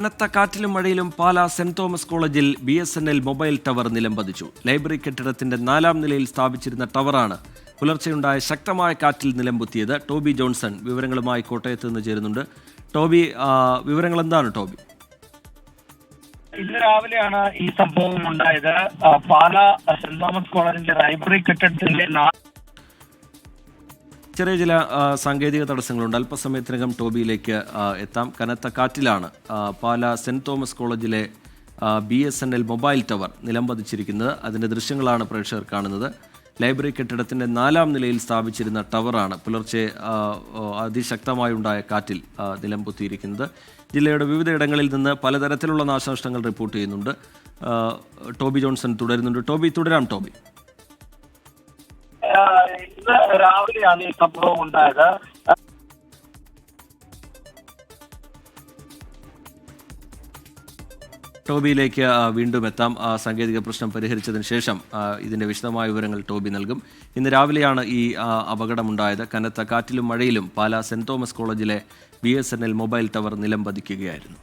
കനത്ത കാറ്റിലും മഴയിലും പാലാ സെന്റ് തോമസ് കോളേജിൽ B S N L mobile tower നിലംപതിച്ചു. Library കെട്ടിടത്തിന്റെ നാലാം നിലയിൽ സ്ഥാപിച്ചിരുന്ന ടവറാണ് പുലർച്ചെയുണ്ടായ ശക്തമായ കാറ്റിൽ നിലംപൊത്തിയത് ടോബി ജോൺസൺ. വിവരങ്ങളുമായി കോട്ടയത്ത് നിന്ന് ചേരുന്നുണ്ട്. ടോബി വിവരങ്ങൾ എന്താണ് ടോബി? ഇന്ന് രാവിലെയാണ് ഈ സംഭവം ഉണ്ടായത്. പാല സെന്റ് തോമസ് കോളേജിന്റെ ലൈബ്രറി കെട്ടിടത്തിന്റെ ചെറിയ ചില സാങ്കേതിക തടസ്സങ്ങളുണ്ട്. അല്പസമയത്തിനകം ടോബിയിലേക്ക് എത്താം. കനത്ത കാറ്റിലാണ് പാല സെന്റ് തോമസ് കോളേജിലെ B S N L mobile tower നിലംപതിച്ചിരിക്കുന്നത്. അതിന്റെ ദൃശ്യങ്ങളാണ് പ്രേക്ഷകർ കാണുന്നത്. ലൈബ്രറി കെട്ടിടത്തിന്റെ നാലാം നിലയിൽ സ്ഥാപിച്ചിരുന്ന ടവറാണ് പുലർച്ചെ അതിശക്തമായുണ്ടായ കാറ്റിൽ നിലംപൊത്തിയിരിക്കുന്നത്. ജില്ലയുടെ വിവിധയിടങ്ങളിൽ നിന്ന് പലതരത്തിലുള്ള നാശനഷ്ടങ്ങൾ റിപ്പോർട്ട് ചെയ്യുന്നുണ്ട്. ടോബി ജോൺസൺ തുടരുന്നുണ്ട്. ടോബി തുടരാം ടോബി. രാവിലെയാണ് ഈ സംഭവം ഉണ്ടായത്. ടോബിയിലേക്ക് വീണ്ടും എത്താം. സാങ്കേതിക പ്രശ്നം പരിഹരിച്ചതിന് ശേഷം ഇതിന്റെ വിശദമായ വിവരങ്ങൾ ടോബി നൽകും. ഇന്ന് രാവിലെയാണ് ഈ അപകടമുണ്ടായത്. കനത്ത കാറ്റിലും മഴയിലും പാലാ സെന്റ് തോമസ് കോളേജിലെ B S N L mobile tower നിലം പതിക്കുകയായിരുന്നു.